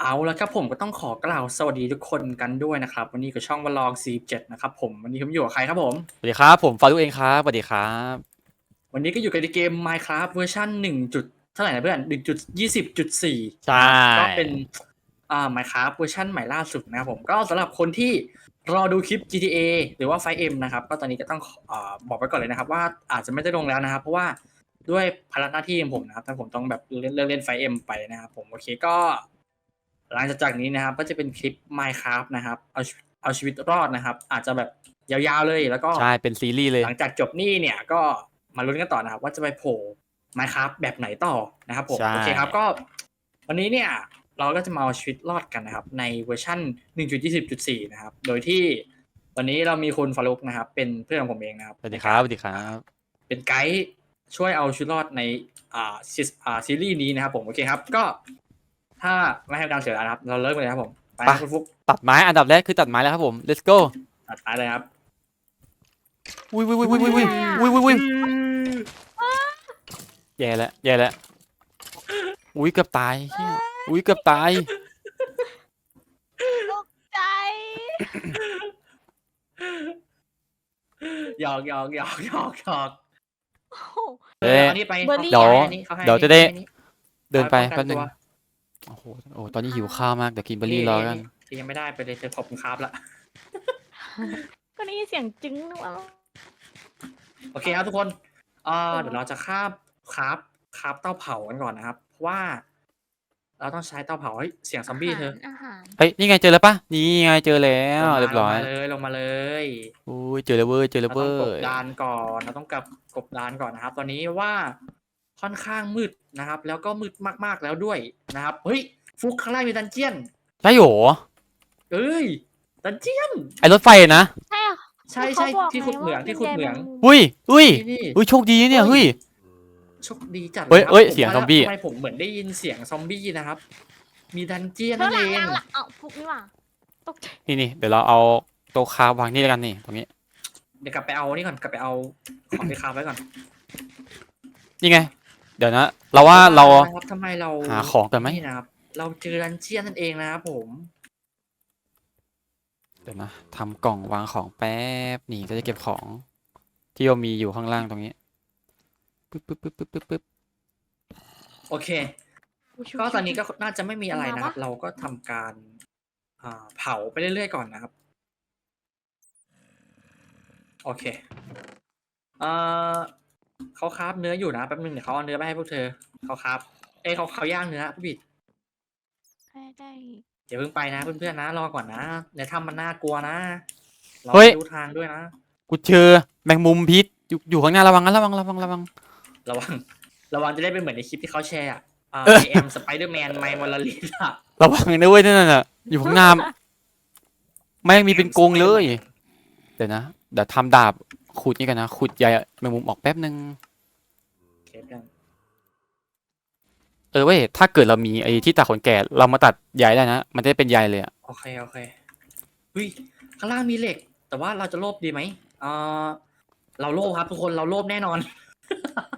เอาละครับผมก็ต้องขอกล่าวสวัสดีทุกคนกันด้วยนะครับ วันนี้กับช่องวลอง 47 นะครับผมวันนี้ผมอยู่กับใครครับผมสวัสดีครับ ผมฟารุเองครับสวัสดีครับ วันนี้ก็อยู่กับในเกม Minecraft เวอร์ชัน1จุดเท่าไหร่นะเพื่อน1.20.4ใช่ก็เป็นอ่า Minecraft เวอร์ชันใหม่ล่าสุดนะครับผมก็สำหรับคนที่รอดูคลิป GTA หรือว่า 5M นะครับก็ตอนนี้ก็ต้องอ่าบอกไว้ก่อนเลยนะครับว่าอาจจะไม่ได้ลงแล้วนะครับ เพราะว่าด้วยภาระหน้าที่ของผมนะครับถ้าผมต้องแบบเล่นเลิกเล่น 5M ไปนะครับผมโอเคก็ หลังจากนี้นะครับ ก็จะเป็นคลิป Minecraft นะครับเอาชีวิตเอาชีวิตรอดนะครับ อาจจะแบบยาวๆเลยแล้วก็ใช่เป็นซีรีส์เลย หลังจากจบนี่เนี่ยก็มาลุ้นกันต่อนะครับ ว่าจะไปโผล่ Minecraft แบบไหนต่อนะครับผมใช่โอเคครับก็ วันนี้เนี่ยเราก็จะมาเอาชีวิตรอดกันนะครับ ในเวอร์ชัน1.20.4 นะครับ โดยที่วันนี้เรามีคุณฟารุกนะครับ เป็นเพื่อนของผมเองนะครับสวัสดีครับสวัสดีครับ เป็นไกด์ช่วยเอาชีวิตรอดในอ่าซีอ่าซีรีส์นี้นะครับผมโอเคครับ ก็ ถ้าไม่ให้การเสียเวลานะครับ เราเริ่มกันเลยครับผม ไปนะคุณฟุกตัดไม้อันดับแรกคือตัดไม้แล้วครับผม let's go ตัดไปเลยครับอุ้ยอุ้ยอุ้ยอุ้ยอุ้ยอุ้ยอุ้ยอุ้ยแย่แล้วแย่แล้วอุ้ยเกือบตายเหี้ยอุ้ยเกือบตายตกใจหยอกหยอกหยอกหยอกหยอกโอ้โห เอ๊ะอานี่ไปเบอร์รี่ เดี๋ยวอาอันนี้ขาให้เดี๋ยวจะได้ อันนี้เดินไปอาแป๊บนึงตัว โอ้โหโอ้ตอนนี้หิวข้าวมากเดี๋ยวกินเบอร์รี่รอกันที่ยังไม่ได้ไปเลยเธอขอบคุณครับละก็ได้ยินเสียงจึ้งนึกว่าโอเคครับทุกคนเอ่อเดี๋ยวเราจะคาบคราบคราบเตาเผากันก่อนนะครับ เพราะว่า เราต้องใช้เตาเผาเฮ้ยเสียงซอมบี้เธออาหารเฮ้ยนี่ไงเจอแล้วปะนี่ไงเจอแล้วลงมาเรียบร้อยลงมาเลยลงมาเลยอุ้ยเจอแล้วเว้ยเจอแล้วเราต้อเว้งกบยดานก่อนเราต้องกลับกบดานก่อนนะครับ ตอนนี้ว่า ค่อนข้างมืดนะครับ แล้วก็มืดมากๆแล้วด้วยนะครับ เฮ้ย ฟุกข้างล่างมีดันเจียนใช่โหรอเอ้ยดันเจียน ไอรถไฟนะใช่เหรอใช่ใช่ขาบอกที่ขุดเหมืองไว่าที่ขุดเหมืองป็นใยแมมุมอุ้ยอุ้ยนี่นี่อุ้ยโชคดีเนี่ยเฮ้ย โชคดีจัดเฮ้ยลครับเฮ้ยผเสียงว่าซอมบี้ ทำไมผมเหมือนได้ยินเสียงซอมบี้นะครับ มีดันเจียนแล้นั่วนหเอลังงหลังหลังเอ้าฟุกนี่หว่าตกใจนี่นี่เดี๋ยวเราเอาโต๊ะคาร์บวางนี่แล้วกันนี่ตรงนี้ เดี๋ยวกลับไปเอานี่ก่อนกลับไปเอาของที่คาบไว้ก่อน นี่ไง เดี๋ยวนะ เราว่าเรานะครับทำไมเราหาของกันไหมนี่นะครับ เราเจอดันเจียนนั่นเองนะครับผม เดี๋ยวนะทำกล่องวางของแป๊บนี่ก็จะเก็บของ ที่เรามีอยู่ข้างล่างตรงนี้ปึ๊บปึ๊บปึ๊บปึ๊บปึ๊บปึ๊บโอเค ก็ตอนนี้ก็น่าจะไม่มีอะไรนะครับ เราก็ทำการอ่าเผาไปเรื่อยๆก่อนนะครับ โอเคเอ่อ เขาคราบเนื้ออยู่นะแป๊บนึงเดี๋ยวเขาเอาเนื้อไปให้พวกเธอเขาคราบเอ้ยเขาเขาย่างเนื้อผู้ผิดได้ได้อย่าเพิ่งไปนะเพื่อนๆนะรอก่อนนะในถ้ำมันน่ากลัวนะเราเฮ้ย ดูทางด้วยนะ กูเจอแมงมุมพิษอยู่อยู่ข้างหน้าระวังนะระวังระวังระวัง ระวัง ระวังจะได้เป็นเหมือนในคลิปที่เขาแชร์อะอ่าเออ ไอแอมสไปเดอร์แมนไมมอลลิสอะระวังนะเว้ยนั่นน่ะอยู่ข้างหน้าแม่งมีเป็นกรงเลย เดี๋ยวนะเดี๋ยวทำดาบ ขุดนี่กันนะ ขุดใยแมงมุมออกแป๊บนึง เคสกันเออเว้ย ถ้าเกิดเรามีไอ้ที่ตัดขนแก่เรามาตัดใยได้นะ มันจะได้เป็นใยเลยอะโอเคโอเคอุ้ยข้างล่างมีเหล็ก แต่ว่าเราจะโลภดีไหมเออเราโลภครับทุกคนเราโลภแน่นอน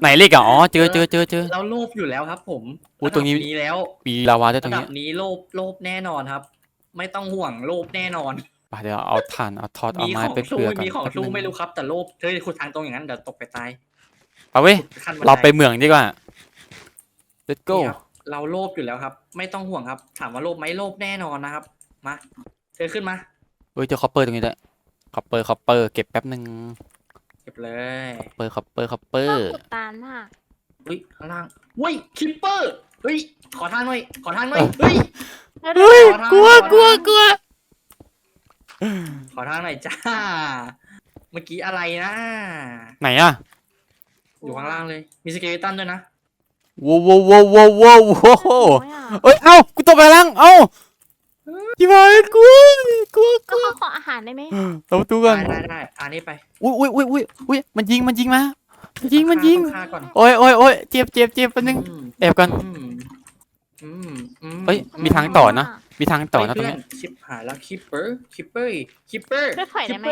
ไหนเลขอะอ๋อ เจอเจอเจอเจอ เราโลภอยู่แล้วครับ ผมอุ๊ยตรงนี้ระดับนี้แล้วมีลาวาด้วยตรระงดันี้ บนี้โลภโลภแน่นอนครับ ไม่ต้องห่วงโลภแน่นอน ไปเดี๋ยวเอาถ่านเอาทอดเอามีไม้ของไปสู้เปลือกก่อนมีของแป๊บสู้นึงไม่รู้ครับแต่โลภเฮ้ยขุดทางตรงอย่างนั้นเดี๋ยวตกไปตายเอาเว้ยขุดขั้นบันเราดไปเหมืองดีกว่า let's go นี่ครับเราโลภอยู่แล้วครับ ไม่ต้องห่วงครับ ถามว่าโลภไหมโลภแน่นอนนะครับ มาเธอขึ้นมา เฮ้ยเจอคอปเปอร์ตรงนี้ด้วยคอปเปอร์คอปเปอร์เก็บแป๊บนึงเก็บเลยเปอร์คอปเปอร์คอปเปอชอบร์ ขุดตานมากเฮ้ยข้างล่างเฮ้ยคิปเปอร์เฮ้ยขอทางหน่อยขอทางหน่อยเฮ้ยแล้วเฮ้ยขอทางกลัวขอทางกลัวกลัว ขอทางหน่อยจ้า เมื่อกี้อะไรนะ ไหนอะอยู่ข้างล่างเลย มีสเกเลตันด้วยนะว้าวว้าวว้าวว้าวว้าวว้าวน้อยอะเอ้ย เอ้า กูตกไปล่างเอ้าที่บายกลัวกลัวกก็ลัวเขาขออาหารได้ไหมเราประตูกันได้ได้ได้อันนี้ไป อุ้ยอุ้ยอุ้ยอุ้ยอุ้ยมันยิง มันยิงมา มันยิง มันยิงต้องฆ่าก่อนโอ้ยโอ้ยโอ้ยเจ็บเจ็บเจ็บแป๊บนึงอืมแอบก่อน อืมอืมอืมเฮ้ย มีทางต่อนะ มีทางต่อนะตรงเพื่นี้ชิปหายแล้วคิปเปอร์คิปเปอร์คิปเปอร์ช่วยถอยได้ไหม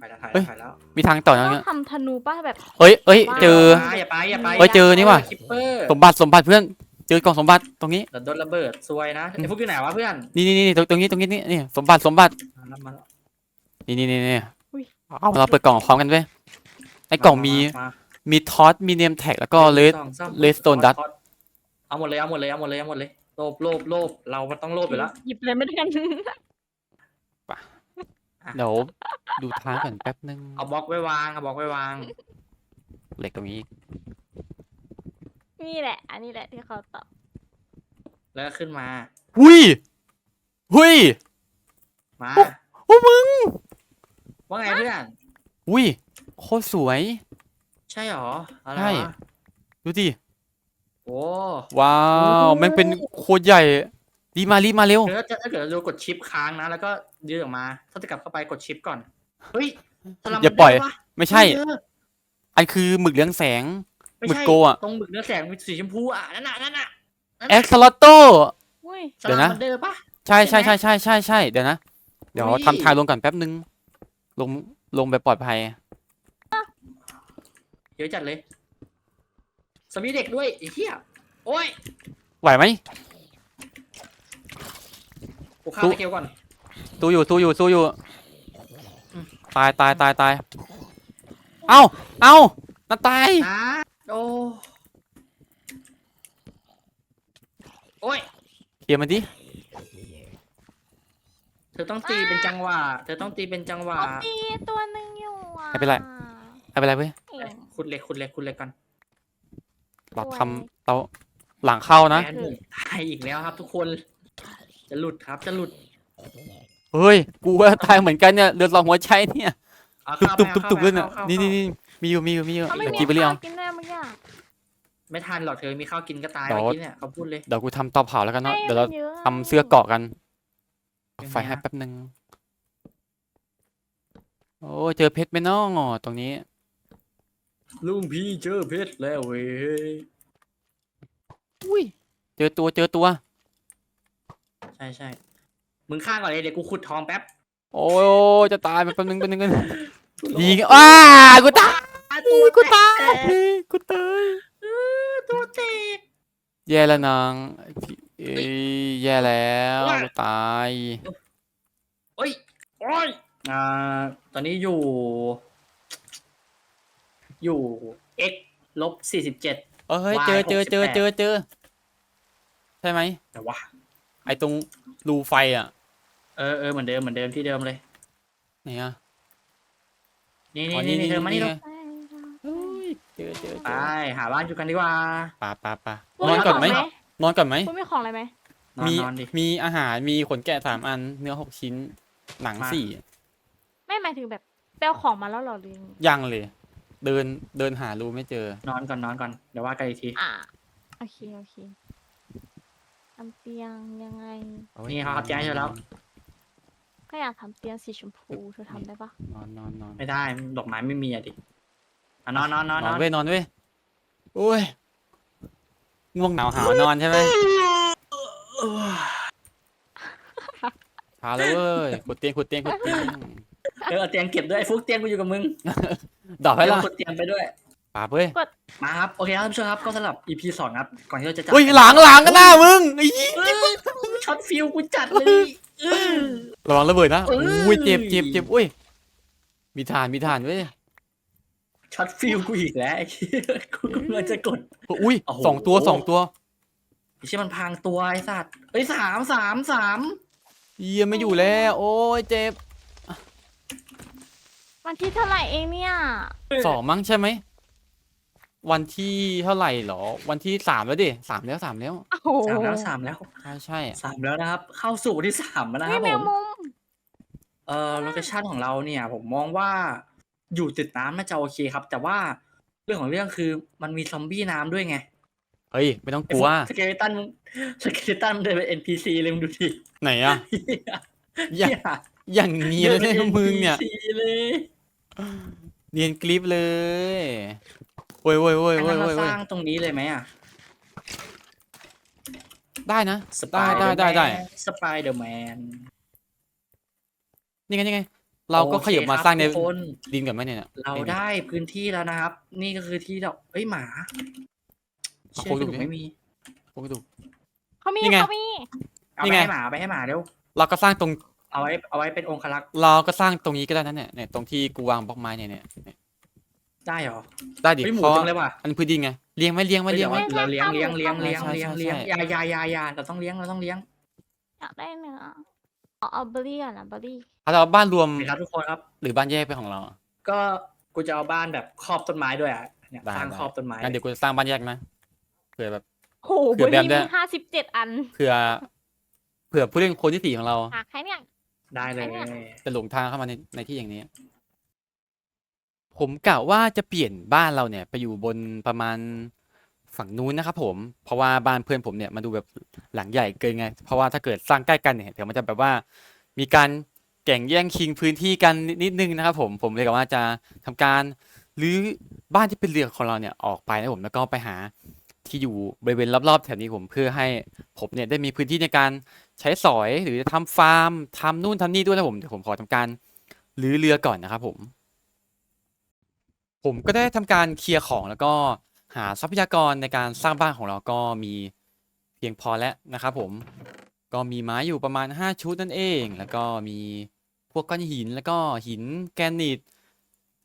ถ่ายแล้วถ่ายเฮ้แล้วยถ่ายแล้วมีทางต่อนะต้ตอรงงนี้ทำธนูป่ะแบบ เอ้ยเอ้ย เจอ อย่าไปอย่าไปเฮ้ยเจอนี่ว่ะ คิปเปอร์สมบัติสมบัติเพื่อน เจอกล่องสมบัติตรงนี้เดี๋ยวโดนระเบิดซวยนะไอ้พวกอยู่ไหนวะเพื่อนนี่นี่นี่ตรงตรงนี้ตรงนี้นี่นี่สมบัติสมบัติ มาแล้วมาแล้วนี่นี่นี่นี่อุ๊ย เอาเราเปิดกล่องพร้อมกันเว้ยในกล่องมีามีทอสมีเนมแท็กแล้วก็เลสสองสาม Redstone Dust เอาหมดเลยเอาหมดเลยเอาหมดเลยเอาหมดเลยโลภโลภโลภเรามันต้องโลภอยู่แล้วหยิบเลยไม่ได้กันเดี๋ยวดูทางก่อนแป๊บนึงเอาบล็อกไว้วางเอาบล็อกไว้วางเหล็กตรงนี้นี่แหละ อันนี้แหละที่เขาตอบแล้วก็ขึ้นมาหุยหุยมาโอ้มึงว่าไงเพื่อนหุยโคตรสวย ใช่หรออะไรใช่วะดูดิ โอ้ว้าวแม่งเป็นโคตรใหญ่รีบมารีบมาเร็วเดี๋ยวถ้าถ้าเกิดเรากดชิปค้างนะ แล้วก็ยืดออกมา ถ้าจะกลับเข้าไปกดชิปก่อน เฮ้ยสลัมอย่าปล่อยได้ปะไม่ใช่เอออันคือหมึกเลี้ยงแสงไม่หมึกใช่โกอะตรงหมึกเนื้อแสงมีสีชมพูอะนั่นน่ะนั่นน่ะเอ็กซ์ลอตโตอุ้ยสเดี๋ยวลันะมมันเดิมปะใช่ใช่ใช่ใช่ไหมใช่ใช่ใช่เดี๋ยวนะ เดี๋ยวอุ๊ยทำทางลงก่อนแป๊บนึง ลงลงแบบปลอดภัยเยอะจัดเลย สมีเด็กด้วยไอ้เหี้ยโอ้ยไหวไหมกูฆ่าสู้ตะเกียวก่อน สู้อยู่สู้อยู่สู้อยู่อืมตายตายตายตายเอ้าเอ้าน่าตายนะโอ้โอ้ยเคลียร์มันดิเธอต้องตีเป็นจังหวะเธอต้องตีเป็นจังหวะเขาตีตัวหนึ่งอยู่อะไม่เป็นไรไม่เป็นไรเว้ยเองขุดเหล็กขุดเหล็กขุดเหล็กก่อน เราสวยทำเราหลังเข้านะแฟนผมตายอีกแล้วครับ ทุกคน จะหลุดครับ จะหลุดเฮ้ยกูว่าตายเหมือนกันเนี่ยเลือดสองหัวใจเนี่ยเอาตุบเข้าตุบไปตุบตุบอาเลยเนี่ยข้านี่เข้านี่นี่มีอยู่มีอยู่มีอยู่เขาไม่เดี๋ยวมีกินไปเรียข้างวกินได้มั้งอะไม่ทันหรอกเธอมีข้าวกินก็ตายเดี๋ยวเมื่อกี้เนี่ยเขาพูดเลย เดี๋ยวกูทำเตาเผาแล้วกันเนาะให้เดี๋ยวเรามันยอะทำเสื้อเกราะกันยังไงไฟให้ฮะ แป๊บนึงโอ้เจอเพชรไหมน้องตรงนี้ ลุงพี่เจอเพชรแล้วเว้ยอุ้ยเจอตัวเจอตัว ใช่ใช่มึงข้างก่อนเลยเดี๋ยวกูขุดทองแป๊บโอ้ยจะตายไปแป๊บนึงแป๊บนึงกันยิงอ้ากูตายตัวกูตายแตกกูตายเออตัวแตกแย่แล้วนางเอ้ยแย่แล้วว่ากูตายโอ้ยโอ้ยอ่าตอนนี้อยู่ อยู่ x ลบสี่สิบเจ็ด เอ้ย Y เจอเจอเจอ68 เจอเจอ ใช่ไหม แต่ว่า ไอตรงรูไฟอะเออเออเหมือนเดิมเหมือนเดิมที่เดิมเลย ไหนอะนี่อ๋นี่อนี่เธอมานี่ไงลูกเฮ้ยเจอเจอไปเจอหาบ้านอยู่กันดีกว่า ปะปะปะคุณนอนก่อนไหมขงนอนก่อนไหมคุณมีของอะไรไหมนอนมีนอนดิ มีอาหารมีขนแกะสามอัน เนื้อหกชิ้น หนังมา สี่ไม่หมายถึงแบบไปเอาของมาแล้วเหรอหรือยังไงยังเลย เดินเดินหารูไม่เจอ นอนก่อนนอนก่อนเดี๋ยวว่ากันอีกที อะโอเคโอเคทำเตียงยังไง นี่เขาแจ้งอยู่แล้ว ก็อยากทำเตียงสีชมพูเธอทำได้ปะนอนนอนนอนไม่ได้ดอกไม้ไม่มีอะดิอะนอนนอนนอนนนออนนเว้ยนอนเว้ยโอ้ยง่วงหนาวหาวนอนใช่ไหมพาแล้วเว้ยขุดเตียงขุดเตียงขุดเตียงเออเอาเตียงเก็บด้วยไอ้ฟุกเตียงกูอยู่กับมึง ดอกให้เดี๋ยวละขุดเตียงไปด้วย ป่าเว้ยมาครับ โอเคครับท่านผู้ชมครับก็สำหรับ EP สองครับ ก่อนที่เราจะจัดอุ้ยหลังหลังก็หน้ามึงไอ้ยี่เออช็อตฟิลกูจัดเลยเออ ระวังระเบิดนะเอ้ย อุ้ยเจ็บเจ็บเจ็บอุ้ยมีฐานมีฐานเว้ยช็อตฟิลกูอีกแล้วไอ้เหี้ยกูกำลังจะกด อุ้ยโอ้โห สองตัวสองตัวไอ้เชี่ยมันพังตัวไอ้สัตว์เอ้ยสามสามสามเยี่ยไม่อยู่แล้ว โอ้ยเจ็บ วันที่เท่าไหร่เองเนี่ย สองมั้งใช่ไหม วันที่เท่าไหร่หรอ วันที่สามแล้วดิสามแล้วสามแล้ว โอ้โหสามแล้วสามแล้วใช่ใช่สามแล้วนะครับ เข้าสู่วันที่สามแล้วนะคนี่รับแมผวม มุม เอ่อโลเคชั่นของเราเนี่ยผมมองว่าอยู่ติดน้ำน่าจะโอเคครับ แต่ว่าเรื่องของเรื่องคือมันมีซอมบี้น้ำด้วยไงเฮ้ย ไม่ต้องกไอ้ลัพวสเกเลตันสเกเลตันมันเดินเป็น NPC เลยมึงดูดิไหนอะเหี้ยอย่า อย่างเนียนเลยนะมึงเนี่ยดิ NPC เลย เนียนกริปเลยโว้ยโว้ยโว้ยอันโว้นั้ยนเราโว้ยสโว้ยร้างตรงนี้เลยไหมอะได้นะสได้ได้ได้ได้สไปเดอร์แมนนี่ไงนี่ไง เราก็ขยับมาสร้างในทุกคนดินก่อนไหมเนี่ย เราได้พื้นที่แล้วนะครับ นี่ก็คือที่เราเอ้ยหมาเชื่อโอ้โหกระดูกไม่มีโหกระดูกเขามีนี่ไง เขามี เอานี่ไปไง ให้หมาเอาไปให้หมาเร็วเราก็สร้างตรง เอาไว้เอาไว้เป็นองครักษ์เราก็สร้างตรงนี้ก็ได้นั่นเนี่ยเนี่ยตรงที่กูวางบล็อกไม้เนี่ยเนี่ยเนี่ยได้เหรอได้ดิเฮ้ยหมูเพราะจังเลยว่ะอันพื้นดินไงเลี้ยงไหมเลี้ยงไหมเฮ้ยเลี้ยงเดี๋ยวไหมเราเลี้ยงเลี้ยงเลี้ยงเลี้ยงใช่เลี้ยงใช่เลี้ยงใช่เลี้ยงอยาอยาอยาอยาเราต้องเลี้ยงเราต้องเลี้ยงอยากได้เนื้อเอาเอาเบอร์รี่ก่อนนะเบอร์รี่ถ้าเราบ้านรวมนี่ครับทุกคนครับ หรือบ้านแยกเป็นของเรา ก็กูจะเอาบ้านแบบครอบต้นไม้ด้วยอะเนี่ยได้สร้างได้ครอบต้นไม้งั้นเดี๋ยวกูจะสร้างบ้านแยกนะเผื่อแบบโอ้โหเผื่เบออร์แบรี่มด้วยมีห้าสิบเจ็ดอันเผื่อเผื่อผู้เล่นคนที่สี่ของเราหาใครเนี่ย ได้เลยไอ้เนี่ยจะหลงทางเข้ามาในในที่อย่างนี้ ผมกะว่าจะเปลี่ยนบ้านเราเนี่ย ไปอยู่บนประมาณฝั่งนู้นนะครับผม เพราะว่าบ้านเพื่อนผมเนี่ยมันดูแบบหลังใหญ่เกินไง เพราะว่าถ้าเกิดสร้างใกล้กันเนี่ยเดี๋ยวมันจะแบบว่า มีการแข่งแย่งชิงพื้นที่กันนิดนึงนะครับผมผมเลยกะว่าจะทำการรื้อบ้านที่เป็นเรือนของเราเนี่ยออกไปนะผมแล้วก็ไปหาที่อยู่บริเวณรอบๆแถวนี้ผมเพื่อให้ผมเนี่ยได้มีพื้นที่ในการ ใช้สอยหรือจะทำฟาร์มทำนู่นทำนี่ด้วยนะผมเดี๋ยวผมขอทำการรื้อเรือก่อนนะครับผม ผมก็ได้ทำการเคลียร์ของแล้วก็หาทรัพยากรในการสร้างบ้านของเราก็มีเพียงพอแล้วนะครับผมก็มีไม้อยู่ประมาณ 5 ชุดนั่นเอง แล้วก็มีพวกก้อนหินแล้วก็หินแกรนิต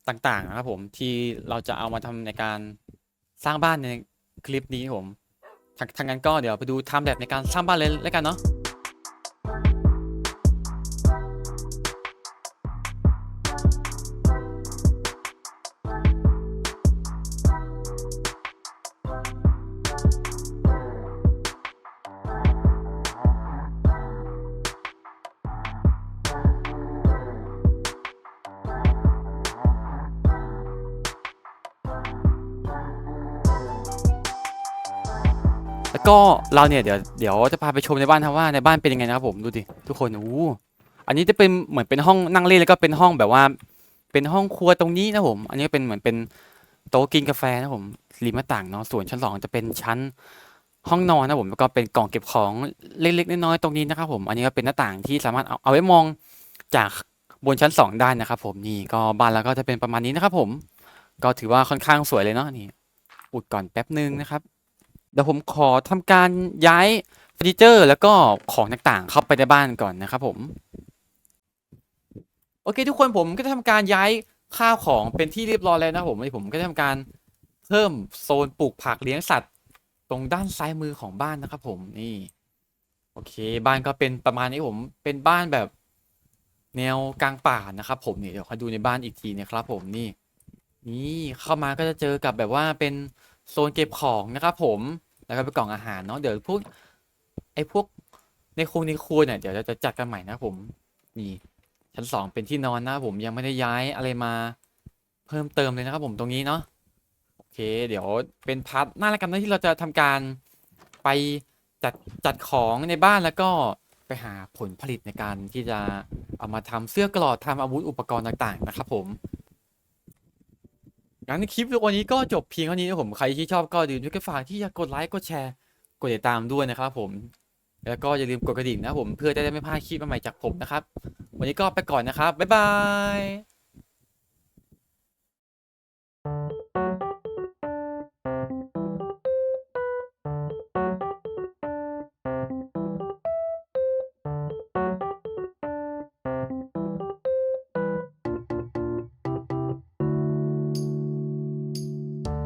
ต่างๆนะครับผมที่เราจะเอามาทำในการสร้างบ้านในคลิปนี้ผมทางทางนั้นก็เดี๋ยวไปดูทำแบบในการสร้างบ้านเลยแล้วกันเนาะ แล้วก็เราเนี่ยเดี๋ยวเดี๋ยวจะพาไปชมในบ้านครับว่าในบ้านเป็นยังไงนะครับผมดูดิทุกคนอู้อันนี้จะเป็นเหมือนเป็นห้องนั่งเล่นแล้วก็เป็นห้องแบบว่า เป็นห้องครัวตรงนี้นะผม อันนี้เป็นเหมือนเป็นโต๊ะกินกาแฟนะผมริมหน้าต่างเนาะส่วนชั้นสองจะเป็นชั้นห้องนอนนะผมแล้วก็เป็นกล่องเก็บของเล็กๆน้อยๆตรงนี้นะครับผม อันนี้ก็เป็นหน้าต่างที่สามารถเอาเอาไว้มองจากบนชั้นสองได้นะครับผมนี่ก็บ้านเราก็จะเป็นประมาณนี้นะครับผม ก็ถือว่าค่อนข้างสวยเลยเนาะนี่อุดก่อนแป๊บนึงนะครับ เดี๋ยวผมขอทำการย้ายเฟอร์นิเจอร์ แล้วก็ของต่างๆ เข้าไปในบ้านก่อนนะครับผม โอเค ทุกคนผมก็จะทำการย้ายข้าวของเป็นที่เรียบร้อยแล้วนะผมผมก็จะทำการเพิ่มโซนปลูกผักเลี้ยงสัตว์ ตรงด้านซ้ายมือของบ้านนะครับผมนี่ โอเค บ้านก็เป็นประมาณนี้ผมเป็นบ้านแบบแนวกลางป่านะครับ ผมนี่เดี๋ยวขอดูในบ้านอีกทีนะครับผมนี่ นี่เข้ามาก็จะเจอกับแบบว่าเป็น โซนเก็บของนะครับผมแล้วก็เป็นกล่องอาหารเนาะเดี๋ยวพวกไอ้พวกในครัวในครัวเนี่ยเดี๋ยวจะจัดกันใหม่นะผมนี่ชั้นสองเป็นที่นอนนะผมยังไม่ได้ย้ายอะไรมา เพิ่มเติมเลยนะครับผมตรงนี้เนาะโอเค เดี๋ยวเป็นพาร์ทหน้าละกันนะที่เราจะทำการไปจัดจัดของในบ้านแล้วก็ไปหาผลผลิตในการที่จะเอามาทำเสื้อกรอดทำอาวุธอุปกรณ์ต่าง ๆ นะครับผม งั้นคลิปวันนี้ก็จบเพียงเท่านี้นะผมใครที่ชอบก็อย่าลืมกดฝากที่จะกดไลค์กดแชร์กดติดตามด้วยนะครับผม แล้วก็อย่าลืมกดกระดิ่งนะครับผมเพื่อจะได้ไม่พลาดคลิปใหม่ๆจากผมนะครับ วันนี้ก็ไปก่อนนะครับบ๊ายบาย